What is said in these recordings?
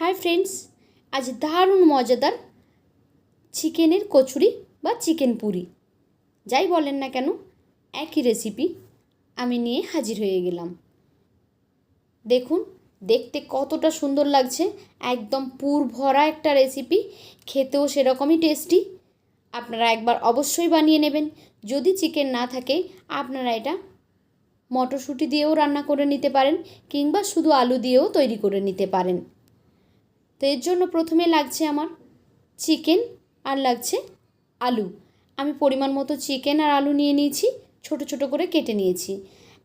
Hi friends আজ দারুণ মজাদার চিকেনের কচুরি বা চিকেন পুরি। যাই বলেন না কেন, একই রেসিপি আমি নিয়ে হাজির হয়ে গেলাম। দেখুন, দেখতে কতটা সুন্দর লাগছে, একদম পুর ভরা একটা রেসিপি খেতেও সেরকমই টেস্টি আপনারা একবার অবশ্যই বানিয়ে নেবেন। যদি চিকেন না থাকে, আপনারা এটা মটরশুঁটি দিয়েও রান্না করে নিতে পারেন, কিংবা শুধু আলু দিয়েও তৈরি করে নিতে পারেন। তো এর জন্য প্রথমে লাগছে আমার চিকেন আর লাগছে আলু। আমি পরিমাণ মতো চিকেন আর আলু নিয়ে নিয়েছি, ছোট ছোট করে কেটে নিয়েছি।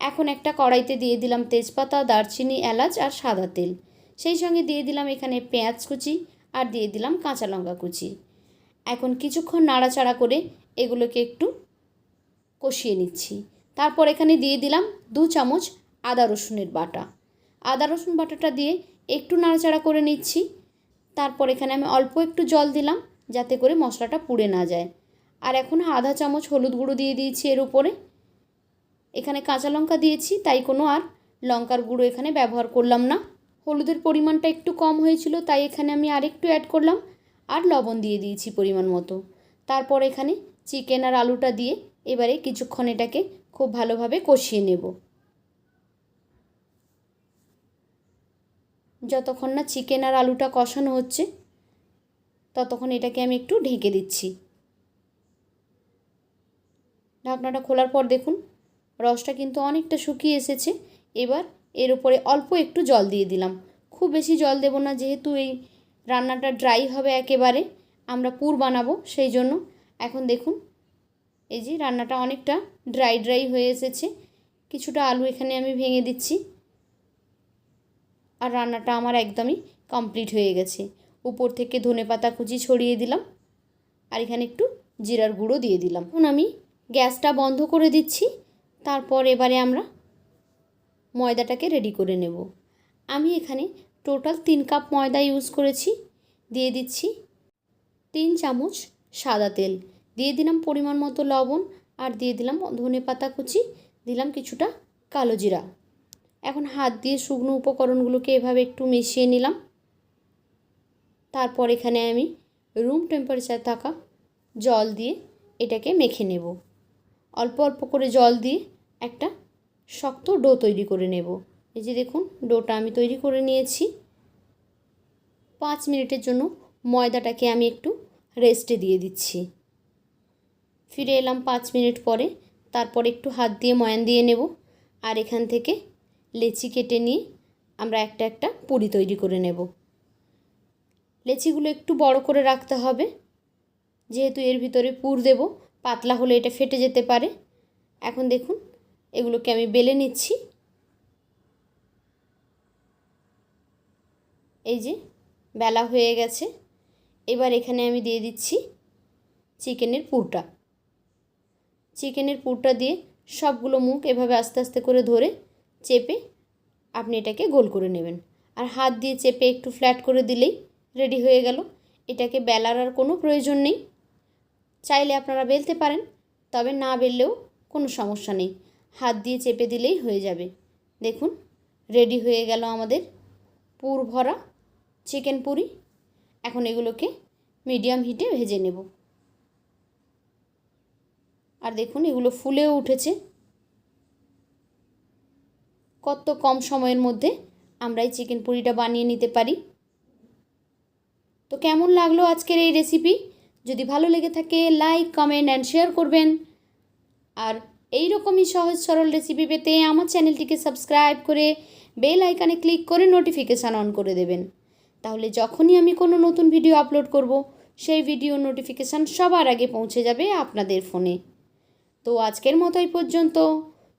এখন একটা কড়াইতে দিয়ে দিলাম তেজপাতা, দারচিনি, এলাচ আর সাদা তেল। সেই সঙ্গে দিয়ে দিলাম এখানে পেঁয়াজ কুচি আর দিয়ে দিলাম কাঁচা লঙ্কা কুচি। এখন কিছুক্ষণ নাড়াচাড়া করে এগুলোকে একটু কষিয়ে নিচ্ছি। তারপর এখানে দিয়ে দিলাম দু চামচ আদা রসুনের বাটা। আদা রসুন বাটাটা দিয়ে একটু নাড়াচাড়া করে নিচ্ছি। তারপর এখানে আমি অল্প একটু জল দিলাম, যাতে করে মশলাটা পুড়ে না যায়। আর এখন আধা চামচ হলুদ গুঁড়ো দিয়ে দিয়েছি এর উপরে। এখানে কাঁচা লঙ্কা দিয়েছি, তাই কোনো আর লঙ্কার গুঁড়ো এখানে ব্যবহার করলাম না। হলুদের পরিমাণটা একটু কম হয়েছিল, তাই এখানে আমি আরেকটু অ্যাড করলাম। আর লবণ দিয়ে দিয়েছি পরিমাণ মতো। তারপর এখানে চিকেন আর আলুটা দিয়ে এবারে কিছুক্ষণ এটাকে খুব ভালোভাবে কষিয়ে নেব। যতক্ষণ না চিকেন আর আলুটা কষানো হচ্ছে, ততক্ষণ এটাকে আমি একটু ঢেকে দিচ্ছি। ঢাকনাটা খোলার পর দেখুন, রসটা কিন্তু অনেকটা শুকিয়ে এসেছে। এবার এর উপরে অল্প একটু জল দিয়ে দিলাম। খুব বেশি জল দেব না, যেহেতু এই রান্নাটা ড্রাই হবে একেবারে, আমরা পুর বানাবো সেই জন্য। এখন দেখুন, এই যে রান্নাটা অনেকটা ড্রাই ড্রাই হয়ে এসেছে। কিছুটা আলু এখানে আমি ভেঙে দিচ্ছি। আর রান্নাটা আমার একদমই কমপ্লিট হয়ে গেছে। উপর থেকে ধনে পাতা কুচি ছড়িয়ে দিলাম আর এখানে একটু জিরার গুঁড়ো দিয়ে দিলাম। এখন আমি গ্যাসটা বন্ধ করে দিচ্ছি, তারপর এবারে আমরা ময়দাটাকে রেডি করে নেব। আমি এখানে টোটাল তিন কাপ ময়দা ইউজ করেছি, দিয়ে দিচ্ছি তিন চামচ সাদা তেল। দিয়ে দিলাম পরিমাণ মতো লবণ আর দিয়ে দিলাম ধনে পাতা কুচি, দিলাম কিছুটা কালো জিরা। এখন হাত দিয়ে শুকনো উপকরণগুলোকে এভাবে একটু মিশিয়ে নিলাম। তারপর এখানে আমি রুম টেম্পারেচার থাকা জল দিয়ে এটাকে মেখে নেব। অল্প অল্প করে জল দিয়ে একটা শক্ত ডো তৈরি করে নেব। এই যে দেখুন, ডোটা আমি তৈরি করে নিয়েছি। পাঁচ মিনিটের জন্য ময়দাটাকে আমি একটু রেস্টে দিয়ে দিচ্ছি। ফিরে এলাম পাঁচ মিনিট পরে। তারপর একটু হাত দিয়ে ময়ান দিয়ে নেব। আর এখান থেকে লেচি কেটে নিয়ে আমরা একটা একটা পুরি তৈরি করে নেব। লেচিগুলো একটু বড় করে রাখতে হবে। যেহেতু এর ভিতরে পুর দেব, পাতলা হলে এটা ফেটে যেতে পারে। এখন দেখুন, এগুলোকে আমি বেলে নিচ্ছি। এই যে, বেলা হয়ে গেছে। এবার এখানে আমি দিয়ে দিচ্ছি চিকেনের পুরটা। চিকেনের পুরটা দিয়ে সবগুলো মুখ এভাবে আস্তে আস্তে করে ধরে চেপে আপনি এটাকে গোল করে নেবেন। আর হাত দিয়ে চেপে একটু ফ্ল্যাট করে দিলেই রেডি হয়ে গেল। এটাকে বেলার আর কোনো প্রয়োজন নেই। চাইলে আপনারা বেলতে পারেন, তবে না বেললেও কোনো সমস্যা নেই। হাত দিয়ে চেপে দিলেই হয়ে যাবে। দেখুন রেডি হয়ে গেল আমাদের পুর ভরা চিকেন পুরি। এখন এগুলোকে মিডিয়াম হিটে ভেজে নেব। আর দেখুন, এগুলো ফুলেও উঠেছে। কত কম সময়ের মধ্যে আমরা এই চিকেন পুরিটা বানিয়ে নিতে পারি? তো কেমন লাগল আজকের এই রেসিপি যদি ভালো লেগে থাকে লাইক কমেন্ট অ্যান্ড শেয়ার করবেন। আর এই রকমই সহজ সরল রেসিপি পেতে আমার চ্যানেলটিকে সাবস্ক্রাইব করে বেল আইকানে ক্লিক করে নোটিফিকেশান অন করে দেবেন। তাহলে যখনই আমি কোনো নতুন ভিডিও আপলোড করব, সেই ভিডিও নোটিফিকেশান সবার আগে পৌঁছে যাবে আপনাদের ফোনে তো আজকের মতো এই পর্যন্ত।